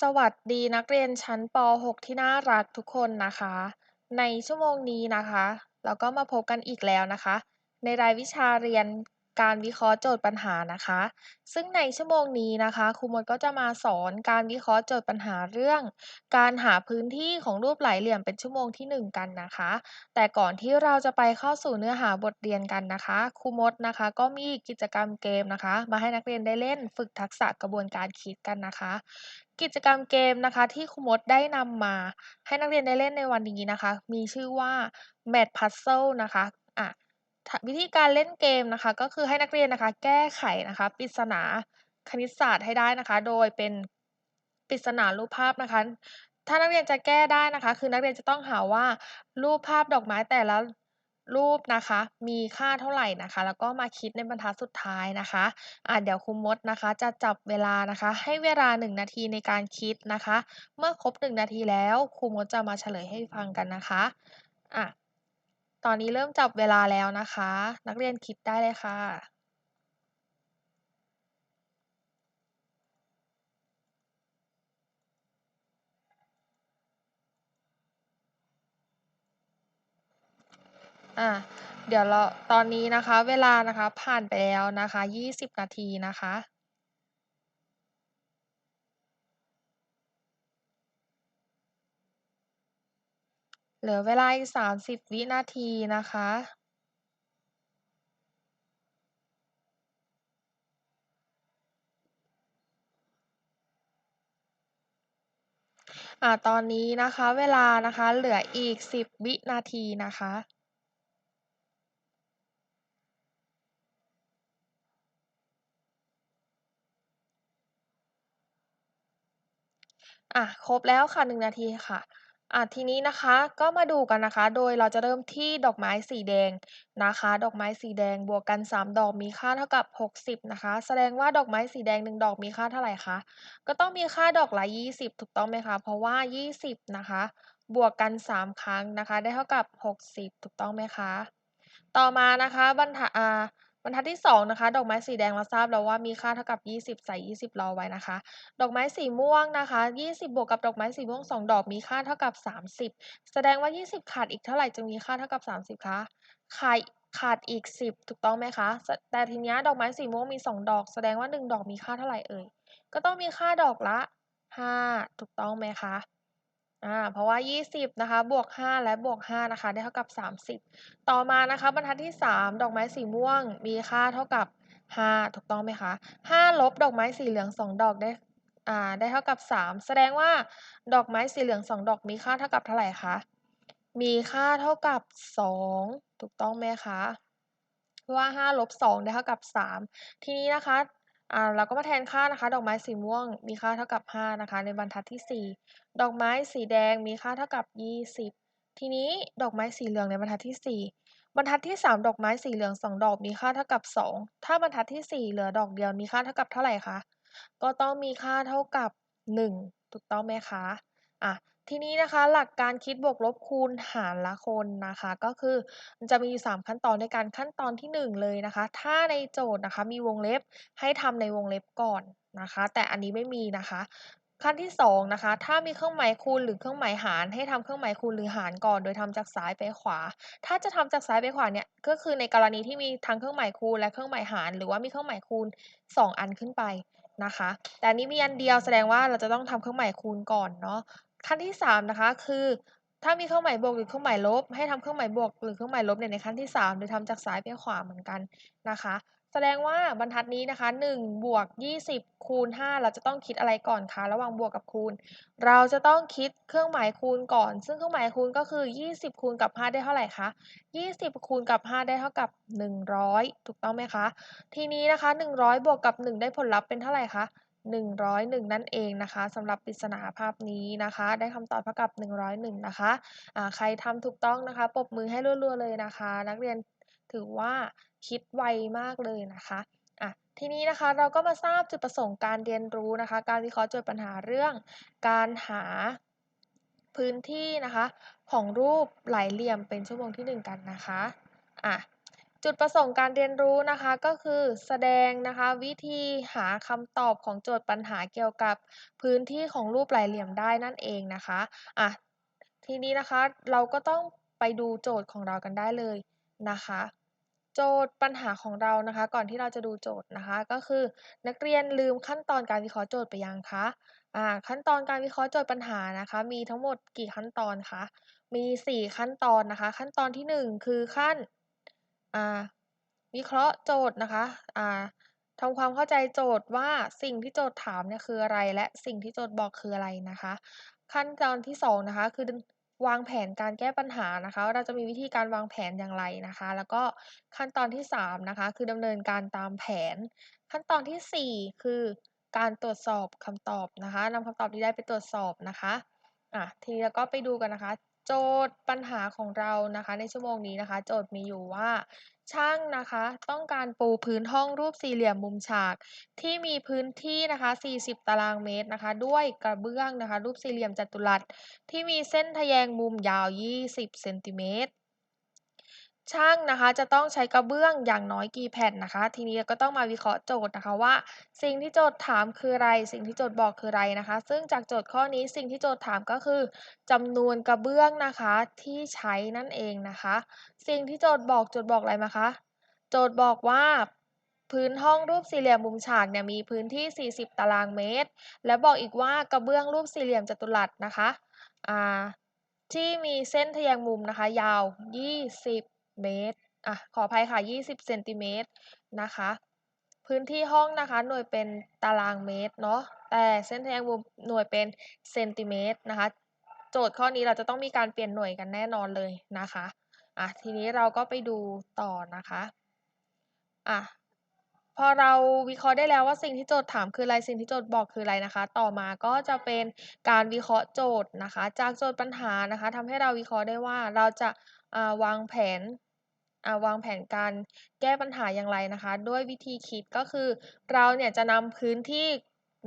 สวัสดีนักเรียนชั้นป .6 ที่น่ารักทุกคนนะคะ ในชั่วโมงนี้นะคะ เราก็มาพบกันอีกแล้วนะคะ ในรายวิชาเรียน การวิเคราะห์โจทย์ปัญหานะคะ ซึ่งในชั่วโมงนี้นะคะครูมดก็จะมาสอนการวิเคราะห์โจทย์ปัญหาเรื่อง การหาพื้นที่ของรูปหลายเหลี่ยมเป็นชั่วโมงที่ 1 กันนะคะ แต่ก่อนที่เราจะไปเข้าสู่เนื้อหาบทเรียนกันนะคะครูมดนะคะ ก็มีกิจกรรมเกมนะคะ มาให้นักเรียนได้เล่นฝึกทักษะกระบวนการคิดกันนะคะ กิจกรรมเกมนะคะ ที่ครูมดได้นำมา ให้นักเรียนได้เล่นในวันนี้นะคะ มีชื่อว่า Math Puzzle นะคะอะ วิธีการเล่นเกมนะคะ ก็คือให้นักเรียนนะคะ แก้ไขนะคะปริศนาคณิตศาสตร์ให้ได้นะคะ โดยเป็นปริศนารูปภาพนะคะ ถ้านักเรียนจะแก้ได้นะคะ คือนักเรียนจะต้องหาว่ารูปภาพดอกไม้แต่ละรูปนะคะ มีค่าเท่าไหร่นะคะ แล้วก็มาคิดในบรรทัดสุดท้ายนะคะอะเดี๋ยวครูมดนะคะ จะจับเวลานะคะ ให้เวลา 1 นาทีในการคิดนะคะ เมื่อครบ 1 นาทีแล้วครูมดจะมาเฉลยให้ฟังกันนะคะอะ ตอนนี้เริ่มจับเวลาแล้วนะคะ นักเรียนคิดได้เลยค่ะ อะ เดี๋ยวเราตอนนี้นะคะ เวลานะคะผ่านไปแล้วนะคะ 20 นาทีนะคะ เหลือเวลาอีก30วินาทีนะคะอะตอนนี้นะคะเวลานะคะเหลืออีก10วินาทีนะคะอะครบแล้วค่ะ1นาทีค่ะ อะ ทีนี้นะคะก็มาดูกันนะคะ โดยเราจะเริ่มที่ดอกไม้สีแดงนะคะ ดอกไม้สีแดงบวกกัน 3 ดอกมีค่าเท่ากับ 60 นะคะ แสดงว่าดอกไม้สีแดง 1 ดอกมีค่าเท่าไหร่คะ ก็ต้องมีค่าดอกละ 20 ถูกต้องไหมคะ เพราะว่า 20 นะคะ บวกกัน 3 ครั้งนะคะ ได้เท่ากับ 60 ถูกต้องไหมคะ ต่อมานะคะบรรทัดอ่า บรรทัดที่2นะคะ ดอกไม้สีแดงเราทราบแล้วว่ามีค่าเท่ากับ 20 ใส่ 20 รอไว้นะคะ ดอกไม้สีม่วงนะคะ 20 บวกกับดอกไม้สีม่วง 2 ดอกมีค่าเท่ากับ 30 แสดงว่า 20 ขาดอีกเท่าไหร่จึงมีค่าเท่ากับ 30คะขาดขาดอีก 10 ถูกต้องไหมคะ แต่ทีนี้ดอกไม้สีม่วงมี 2 ดอก แสดงว่า 1 ดอกมีค่าเท่าไหร่เอ่ย ก็ต้องมีค่าดอกละ 5 ถูกต้องไหมคะ อ่าเพราะว่า 20 นะคะ บวก 5 และบวก 5 นะคะ ได้เท่ากับ 30 ต่อมานะคะ บรรทัดที่ 3 ดอกไม้สีม่วง มีค่าเท่ากับ 5 ถูกต้องไหมคะ 5 ลบดอกไม้สีเหลือง 2 ดอกได้อ่าได้เท่ากับ 3 แสดงว่าดอกไม้สีเหลือง 2 ดอกมีค่าเท่ากับเท่าไหร่คะ มีค่าเท่ากับ 2 ถูกต้องไหมคะเพราะว่า 5 ลบ 2 ได้เท่ากับ 3 ทีนี้นะคะ อ่าเราก็มาแทนค่านะคะ ดอกไม้สีม่วงมีค่าเท่ากับ 5 นะคะ ในบรรทัดที่ 4 ดอกไม้สีแดงมีค่าเท่ากับ 20 ทีนี้ดอกไม้สีเหลืองในบรรทัดที่ 4 บรรทัดที่ 3 ดอกไม้สีเหลือง 2 ดอกมีค่าเท่ากับ 2 ถ้าบรรทัดที่ 4 เหลือดอกเดียวมีค่าเท่ากับเท่าไหร่คะก็ต้องมีค่าเท่ากับ 1 ถูกต้องไหมคะอะ ทีนี้นะคะหลักการคิดบวกลบคูณหารละคนนะคะ ก็คือมันจะมีอยู่3ขั้นตอนด้วยกันขั้นตอนที่ 1 เลยนะคะ ถ้าในโจทย์นะคะมีวงเล็บให้ทำในวงเล็บก่อนนะคะ แต่อันนี้ไม่มีนะคะ ขั้นที่2นะคะถ้ามีเครื่องหมายคูณหรือเครื่องหมายหาร ให้ทำเครื่องหมายคูณหรือหารก่อน โดยทำจากซ้ายไปขวา ถ้าจะทำจากซ้ายไปขวาเนี่ยก็คือในกรณีที่มีทั้งเครื่องหมายคูณและเครื่องหมายหาร หรือว่ามีเครื่องหมายคูณ 2 อันขึ้นไปนะคะ แต่อันนี้มีอันเดียวแสดงว่าเราจะต้องทำเครื่องหมายคูณก่อนเนาะ ขั้นที่ 3 นะคะ คือถ้ามีเครื่องหมายบวกหรือเครื่องหมายลบ ให้ทำเครื่องหมายบวกหรือเครื่องหมายลบเนี่ยในขั้นที่ 3 โดยทำจากซ้ายไปขวาเหมือนกันนะคะ แสดงว่าบรรทัดนี้นะคะ1บวก20 คูณ 5 เราจะต้องคิดอะไรก่อนคะระหว่างบวกกับคูณ เราจะต้องคิดเครื่องหมายคูณก่อน ซึ่งเครื่องหมายคูณก็คือ 20 คูณกับ 5 ได้เท่าไหร่คะ20 คูณกับ 5 ได้เท่ากับ 100 ถูกต้องไหมคะ ทีนี้นะคะ 100 บวกกับ 1 ได้ผลลัพธ์เป็นเท่าไหร่คะ 101 นั่นเองนะคะสำหรับปริศนาภาพนี้นะคะ ได้คำตอบเท่ากับ 101 นะคะอ่าใครทำถูกต้องนะคะปรบมือให้รัวๆเลยนะคะ นักเรียนถือว่าคิดไวมากเลยนะคะอะทีนี้นะคะเราก็มาทราบจุดประสงค์การเรียนรู้นะคะ การวิเคราะห์โจทย์ปัญหาเรื่อง การหาพื้นที่นะคะ ของรูปหลายเหลี่ยมเป็นชั่วโมงที่ 1 กันนะคะอะ จุดประสงค์การเรียนรู้นะคะก็คือแสดงนะคะวิธีหาคำตอบของโจทย์ปัญหาเกี่ยวกับพื้นที่ของรูปหลายเหลี่ยมได้นั่นเองนะคะอะทีนี้นะคะเราก็ต้องไปดูโจทย์ของเรากันได้เลยนะคะ โจทย์ปัญหาของเรานะคะ ก่อนที่เราจะดูโจทย์นะคะ ก็คือนักเรียนลืมขั้นตอนการวิเคราะห์โจทย์ไปยังคะอ่าขั้นตอนการวิเคราะห์โจทย์ปัญหานะคะ มีทั้งหมดกี่ขั้นตอนคะมี 4 ขั้นตอนนะคะ ขั้นตอนที่ 1 คือขั้น อ่าวิเคราะห์โจทย์นะคะอ่าทำความเข้าใจโจทย์ว่าสิ่งที่โจทย์ถามเนี่ยคืออะไร และสิ่งที่โจทย์บอกคืออะไรนะคะ ขั้นตอนที่2นะคะคือวางแผนการแก้ปัญหานะคะ เราจะมีวิธีการวางแผนอย่างไรนะคะ แล้วก็ขั้นตอนที่3นะคะคือดำเนินการตามแผน ขั้นตอนที่ 4 คือการตรวจสอบคำตอบนะคะนำคำตอบที่ได้ไปตรวจสอบนะคะอะทีนี้เราก็ไปดูกันนะคะ โจทย์ปัญหาของเรานะคะ ในชั่วโมงนี้นะคะ โจทย์มีอยู่ว่าช่างนะคะ ต้องการปูพื้นห้องรูปสี่เหลี่ยมมุมฉาก ที่มีพื้นที่นะคะ 40 ตารางเมตรนะคะ ด้วยกระเบื้องนะคะ รูปสี่เหลี่ยมจัตุรัสที่มีเส้นทะแยงมุมยาว 20 เซนติเมตร ช่างนะคะจะต้องใช้กระเบื้องอย่างน้อยกี่แผ่นนะคะ ทีนี้ก็ต้องมาวิเคราะห์โจทย์นะคะว่า สิ่งที่โจทย์ถามคืออะไร สิ่งที่โจทย์บอกคืออะไรนะคะ ซึ่งจากโจทย์ข้อนี้สิ่งที่โจทย์ถามก็คือจำนวนกระเบื้องนะคะที่ใช้นั่นเองนะคะ สิ่งที่โจทย์บอกโจทย์บอกอะไรมาคะโจทย์บอกว่าพื้นห้องรูปสี่เหลี่ยมมุมฉากเนี่ยมีพื้นที่ 40 ตารางเมตร และบอกอีกว่ากระเบื้องรูปสี่เหลี่ยมจัตุรัสนะคะที่มีเส้นทะแยงมุมนะคะ ยาว 20 เมตรอะขออภัยค่ะ 20เซนติเมตรนะคะ พื้นที่ห้องนะคะ หน่วยเป็นตารางเมตรเนาะ แต่เส้นทแยงมุมหน่วยเป็นเซนติเมตรนะคะ โจทย์ข้อนี้เราจะต้องมีการเปลี่ยนหน่วยกันแน่นอนเลยนะคะ อะทีนี้เราก็ไปดูต่อนะคะ อะพอเราวิเคราะห์ได้แล้วว่าสิ่งที่โจทย์ถามคืออะไร สิ่งที่โจทย์บอกคืออะไรนะคะ ต่อมาก็จะเป็นการวิเคราะห์โจทย์นะคะ จากโจทย์ปัญหานะคะทำให้เราวิเคราะห์ได้ว่าเราจะวางแผน วางแผนการแก้ปัญหาอย่างไรนะคะ ด้วยวิธีคิดก็คือ เราเนี่ยจะนำพื้นที่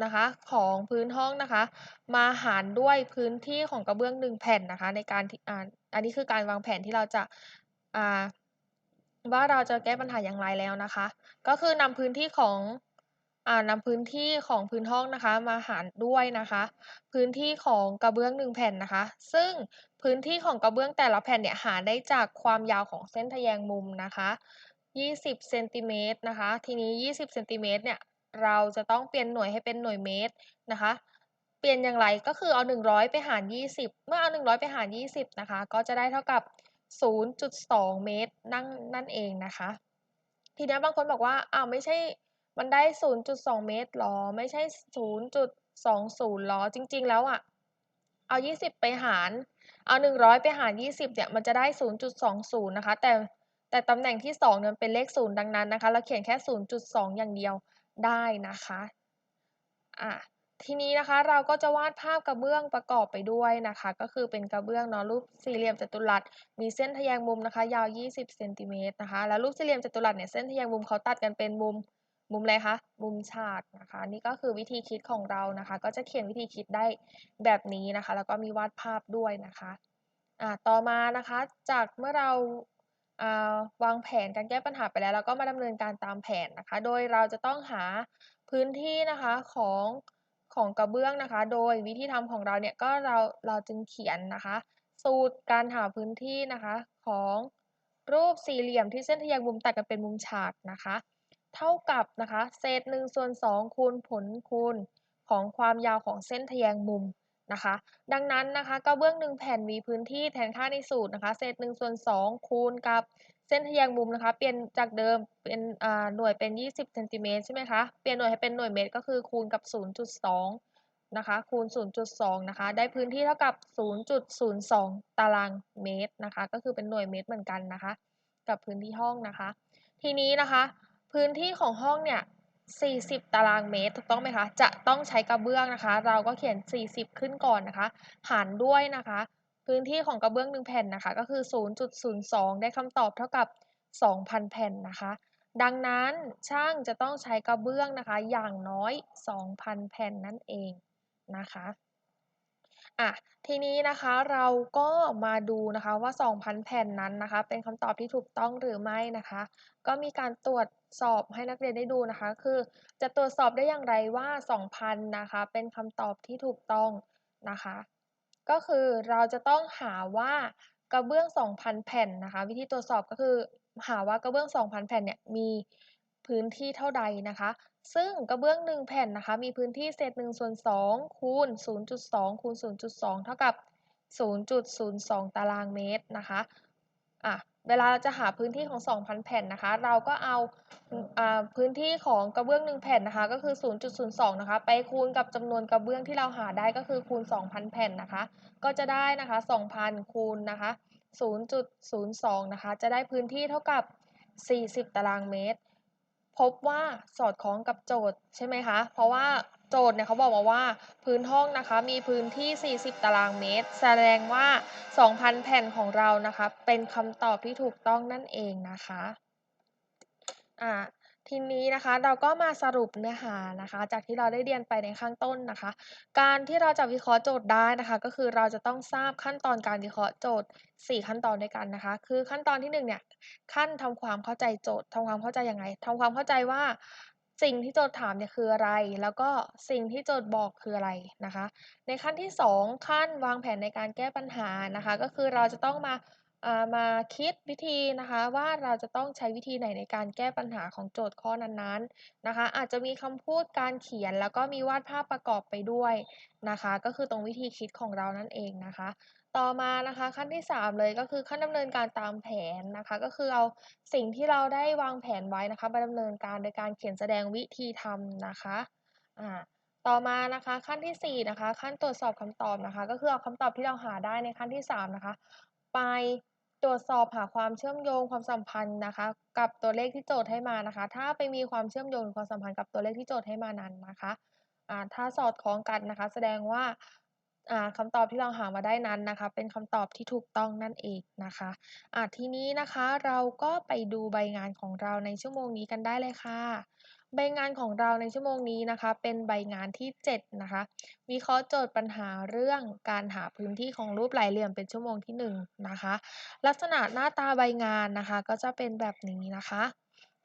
นะคะของพื้นห้องนะคะ มาหารด้วยพื้นที่ของกระเบื้องหนึ่งแผ่นนะคะ ในการอ่าอันนี้คือการวางแผนที่เราจะอ่าว่าเราจะแก้ปัญหาอย่างไรแล้วนะคะ ก็คือนำพื้นที่ของอ่านำพื้นที่ของพื้นห้องนะคะ มาหารด้วยนะคะ พื้นที่ของกระเบื้องหนึ่งแผ่นนะคะ ซึ่ง พื้นที่ของกระเบื้องแต่ละแผ่นเนี่ยหาได้จากความยาวของเส้นทแยงมุมนะคะ 20เซนติเมตรนะคะ ทีนี้ 20เซนติเมตรเนี่ยเราจะต้องเปลี่ยนหน่วยให้เป็นหน่วยเมตรนะคะ เปลี่ยนอย่างไรก็คือเอา 100 ไปหาร 20 เมื่อเอา 100 ไปหาร 20 นะคะ ก็จะได้เท่ากับ 0.2 เมตรนั่งนั่นเองนะคะ ทีนี้บางคนบอกว่าอ้าวไม่ใช่มันได้ 0.2 เมตรหรอ ไม่ใช่ 0.20หรอ จริง ๆ แล้วอะ เอา 20 ไปหาร เอา 100 ไปหาร 20 เนี่ย มันจะได้ 0.20 นะคะ แต่แต่ตำแหน่งที่2เนี่ยเป็นเลข 0 ดังนั้นนะคะ เราเขียนแค่ 0.2 อย่างเดียวได้นะคะ อะ ทีนี้นะคะเราก็จะวาดภาพกระเบื้องประกอบไปด้วยนะคะ ก็คือเป็นกระเบื้องเนาะรูปสี่เหลี่ยมจัตุรัส มีเส้นทะแยงมุมนะคะ ยาว 20 เซนติเมตรนะคะ แล้วรูปสี่เหลี่ยมจัตุรัสเนี่ย เส้นทะแยงมุมเขาตัดกันเป็นมุม มุมอะไรคะ มุมฉากนะคะ นี่ก็คือวิธีคิดของเรานะคะ ก็จะเขียนวิธีคิดได้แบบนี้นะคะ แล้วก็มีวาดภาพด้วยนะคะอ่าต่อมานะคะ จากเมื่อเราวางแผนการแก้ปัญหาไปแล้วเราก็มาดำเนินการตามแผนนะคะ โดยเราจะต้องหาพื้นที่นะคะของของกระเบื้องนะคะ โดยวิธีทำของเราเนี่ยก็เราเราจึงเขียนนะคะ สูตรการหาพื้นที่นะคะของรูปสี่เหลี่ยมที่เส้นทะแยงมุมตัดกันเป็นมุมฉากนะคะ เท่ากับนะคะเศษ1ส่วน2คูณผลคูณของความยาวของเส้นทแยงมุมนะคะ ดังนั้นนะคะกระเบื้อง1แผ่นมีพื้นที่แทนค่าในสูตรนะคะ เศษ1ส่วน2คูณกับเส้นทแยงมุมนะคะ เปลี่ยนจากเดิมเป็นหน่วยเป็น 20เซนติเมตรใช่ไหมคะ เปลี่ยนหน่วยให้เป็นหน่วยเมตรก็คือคูณกับ 0.2 นะคะ คูณ 0.2 นะคะ ได้พื้นที่เท่ากับ 0.02 ตารางเมตรนะคะ ก็คือเป็นหน่วยเมตรเหมือนกันนะคะ กับพื้นที่ห้องนะคะ ทีนี้นะคะ พื้นที่ของห้องเนี่ย 40 ตารางเมตรถูกต้องไหมคะ จะต้องใช้กระเบื้องนะคะ เราก็เขียน 40 ขึ้นก่อนนะคะ หารด้วยนะคะ พื้นที่ของกระเบื้อง1แผ่นนะคะ ก็คือ 0.02 ได้คำตอบเท่ากับ 2,000 แผ่นนะคะ ดังนั้นช่างจะต้องใช้กระเบื้องนะคะ อย่างน้อย 2,000 แผ่นนั่นเองนะคะ อะทีนี้นะคะเราก็มาดูนะคะว่า 2,000 แผ่นนั้นนะคะ เป็นคำตอบที่ถูกต้องหรือไม่นะคะ ก็มีการตรวจสอบให้นักเรียนได้ดูนะคะ คือจะตรวจสอบได้อย่างไรว่า 2,000 นะคะ เป็นคำตอบที่ถูกต้องนะคะ ก็คือเราจะต้องหาว่ากระเบื้อง 2,000 แผ่นนะคะ วิธีตรวจสอบก็คือหาว่ากระเบื้อง 2,000 แผ่นเนี่ยมีพื้นที่เท่าใดนะคะ ซึ่งกระเบื้อง 1 แผ่นนะคะ มีพื้นที่เศษ1ส่วน2คูณ0.2คูณ0.2 เท่ากับ 0.02 ตารางเมตรนะคะอะเวลาเราจะหาพื้นที่ของ 2,000 แผ่นนะคะ เราก็เอาอ่าพื้นที่ของกระเบื้อง 1 แผ่นนะคะ ก็คือ 0.02 นะคะ ไปคูณกับจำนวนกระเบื้องที่เราหาได้ก็คือคูณ 2,000 แผ่นนะคะ ก็จะได้นะคะ 2,000 คูณนะคะ 0.02 นะคะ จะได้พื้นที่เท่ากับ 40 ตารางเมตร พบว่าสอดคล้องกับโจทย์ใช่ไหมคะ เพราะว่าโจทย์เนี่ยเขาบอกมาว่าพื้นห้องนะคะมีพื้นที่ 40 ตารางเมตร แสดงว่า 2,000 แผ่นของเรานะคะ เป็นคำตอบที่ถูกต้องนั่นเองนะคะ อ่า ทีนี้นะคะเราก็มาสรุปเนื้อหานะคะ จากที่เราได้เรียนไปในข้างต้นนะคะ การที่เราจะวิเคราะห์โจทย์ได้นะคะ ก็คือเราจะต้องทราบขั้นตอนการวิเคราะห์โจทย์ 4 ขั้นตอนด้วยกันนะคะ คือขั้นตอนที่1เนี่ยขั้นทำความเข้าใจโจทย์ทำความเข้าใจยังไงทำความเข้าใจว่าสิ่งที่โจทย์ถามเนี่ยคืออะไร แล้วก็สิ่งที่โจทย์บอกคืออะไรนะคะ ในขั้นที่ 2 ขั้นวางแผนในการแก้ปัญหานะคะ ก็คือเราจะต้องมา มาคิดวิธีนะคะว่าเราจะต้องใช้วิธีไหนในการแก้ปัญหาของโจทย์ข้อนั้นๆนะคะ อาจจะมีคำพูดการเขียนแล้วก็มีวาดภาพประกอบไปด้วยนะคะ ก็คือตรงวิธีคิดของเรานั่นเองนะคะ ต่อมานะคะขั้นที่ 3 เลยก็คือขั้นดำเนินการตามแผนนะคะ ก็คือเอาสิ่งที่เราได้วางแผนไว้นะคะมาดำเนินการโดยการเขียนแสดงวิธีทำนะคะอ่าต่อมานะคะขั้นที่4นะคะขั้นตรวจสอบคำตอบนะคะ ก็คือเอาคำตอบที่เราหาได้ในขั้นที่ 3 นะคะ ไป ตรวจสอบหาความเชื่อมโยงความสัมพันธ์นะคะ กับตัวเลขที่โจทย์ให้มานะคะ ถ้าไปมีความเชื่อมโยงหรือความสัมพันธ์กับตัวเลขที่โจทย์ให้มานั้นนะคะอ่าถ้าสอดคล้องกันนะคะ แสดงว่าอ่า คำตอบที่เราหามาได้นั้นนะคะ เป็นคำตอบที่ถูกต้องนั่นเองนะคะอ่าทีนี้นะคะเราก็ไปดูใบงานของเราในชั่วโมงนี้กันได้เลยค่ะ ใบงานของเราในชั่วโมงนี้นะคะ เป็นใบงานที่ 7 นะคะ วิเคราะห์โจทย์ปัญหาเรื่องการหาพื้นที่ของรูปหลายเหลี่ยมเป็นชั่วโมงที่ 1 นะคะ ลักษณะหน้าตาใบงานนะคะ ก็จะเป็นแบบนี้นะคะ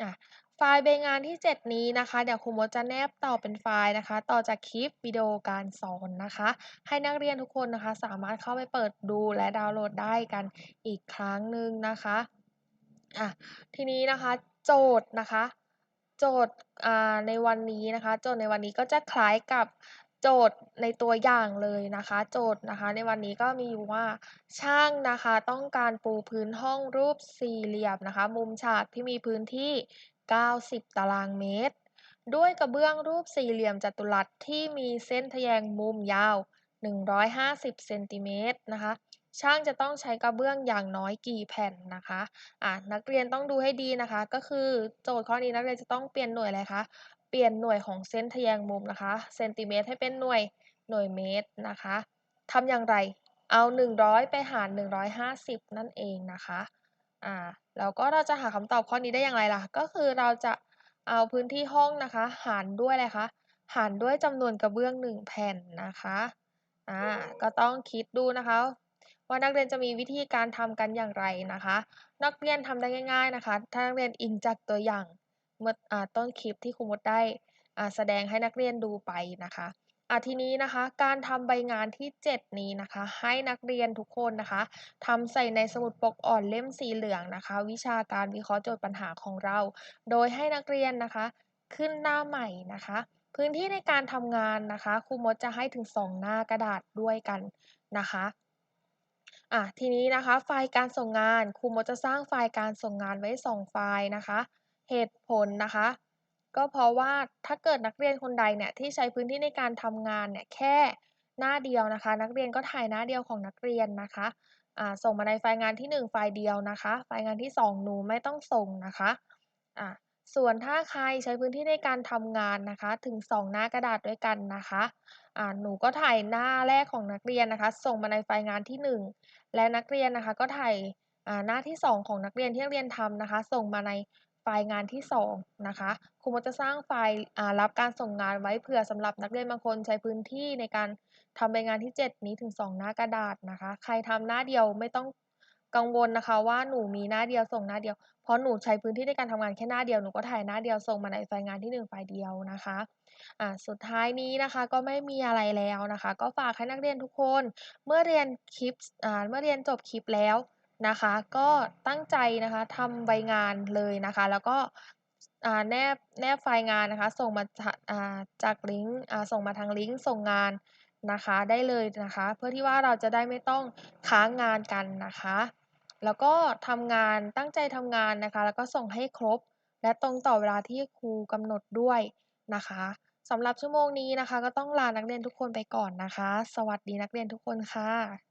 อะ ไฟล์ใบงานที่ 7 นี้นะคะ เดี๋ยวครูมดจะแนบต่อเป็นไฟล์นะคะ ต่อจากคลิปวิดีโอการสอนนะคะ ให้นักเรียนทุกคนนะคะ สามารถเข้าไปเปิดดูและดาวน์โหลดได้กันอีกครั้งหนึ่งนะคะอะทีนี้นะคะโจทย์นะคะ โจทย์ในวันนี้นะคะ โจทย์ในวันนี้ก็จะคล้ายกับโจทย์ในตัวอย่างเลยนะคะ โจทย์นะคะ ในวันนี้ก็มีอยู่ว่าช่างนะคะ ต้องการปูพื้นห้องรูปสี่เหลี่ยมนะคะ มุมฉากที่มีพื้นที่ 90 ตารางเมตร ด้วยกระเบื้องรูปสี่เหลี่ยมจัตุรัสที่มีเส้นทแยงมุมยาว 150 เซนติเมตรนะคะ ช่างจะต้องใช้กระเบื้องอย่างน้อยกี่แผ่นนะคะอ่านักเรียนต้องดูให้ดีนะคะ ก็คือโจทย์ข้อนี้นักเรียนจะต้องเปลี่ยนหน่วยอะไรคะ เปลี่ยนหน่วยของเส้นทแยงมุมนะคะ เซนติเมตรให้เป็นหน่วยหน่วยเมตรนะคะทำอย่างไรเอา 100 ไปหาร 150 นั่นเองนะคะ อ่า แล้วก็เราจะหาคำตอบข้อนี้ได้อย่างไรล่ะ ก็คือเราจะเอาพื้นที่ห้องนะคะ หารด้วยอะไรคะ หารด้วยจำนวนกระเบื้อง1แผ่นนะคะ อ่า ก็ต้องคิดดูนะคะ ว่านักเรียนจะมีวิธีการทำกันอย่างไรนะคะ นักเรียนทำได้ง่าย ๆนะคะ ถ้านักเรียนอิงจากตัวอย่างเมื่ออต้นคลิปที่ครูมดได้แสดงให้นักเรียนดูไปนะคะ อะทีนี้นะคะการทำใบงานที่ 7 นี้นะคะ ให้นักเรียนทุกคนนะคะทำใส่ในสมุดปกอ่อนเล่มสีเหลืองนะคะ วิชาการวิเคราะห์โจทย์ปัญหาของเรา โดยให้นักเรียนนะคะ ขึ้นหน้าใหม่นะคะ พื้นที่ในการทำงานนะคะครูมดจะให้ถึง 2 หน้ากระดาษด้วยกันนะคะอะทีนี้นะคะไฟล์การส่งงานครูมดจะสร้างไฟล์การส่งงานไว้ 2 ไฟล์นะคะ เหตุผลนะคะ ก็เพราะว่าถ้าเกิดนักเรียนคนใดเนี่ยที่ใช้พื้นที่ในการทำงานเนี่ยแค่หน้าเดียวนะคะ นักเรียนก็ถ่ายหน้าเดียวของนักเรียนนะคะอ่าส่งมาในไฟล์งานที่ 1 ไฟล์เดียวนะคะ ไฟล์งานที่ 2 หนูไม่ต้องส่งนะคะอ่าส่วนถ้าใครใช้พื้นที่ในการทำงานนะคะถึง 2 หน้ากระดาษด้วยกันนะคะอ่าหนูก็ถ่ายหน้าแรกของนักเรียนนะคะ ส่งมาในไฟล์งานที่ 1 และนักเรียนนะคะก็ถ่ายหน้าที่ 2 ของนักเรียนที่นักเรียนทำนะคะ ส่งมาใน ฟล์งานที่ 2 นะคะครูมดจะสร้างไฟล์รับการส่งงานไว้เผื่อสำหรับนักเรียนบางคนใช้พื้นที่ในการทำใบงานที่ 7 นี้ถึง 2 หน้ากระดาษนะคะ ใครทำหน้าเดียวไม่ต้องกังวลนะคะ ว่าหนูมีหน้าเดียวส่งหน้าเดียว เพราะหนูใช้พื้นที่ในการทำงานแค่หน้าเดียวหนูก็ถ่ายหน้าเดียวส่งมาในไฟล์งานที่ 1 ไฟล์เดียวนะคะอ่าสุดท้ายนี้นะคะก็ไม่มีอะไรแล้วนะคะ ก็ฝากให้นักเรียนทุกคน เมื่อเรียนคลิปอ่าเมื่อเรียนจบคลิปแล้ว นะคะ ก็ตั้งใจนะคะทำใบงานเลยนะคะ แล้วก็อ่าแนบแนบไฟล์งานนะคะ ส่งมาจากอ่าจากลิงก์อ่าส่งมาทางลิงก์ส่งงานนะคะได้เลยนะคะ เพื่อที่ว่าเราจะได้ไม่ต้องค้างงานกันนะคะ แล้วก็ทำงานตั้งใจทำงานนะคะ แล้วก็ส่งให้ครบ และตรงต่อเวลาที่ครูกำหนดด้วยนะคะสำหรับชั่วโมงนี้นะคะ ก็ต้องลานักเรียนทุกคนไปก่อนนะคะ สวัสดีนักเรียนทุกคนค่ะ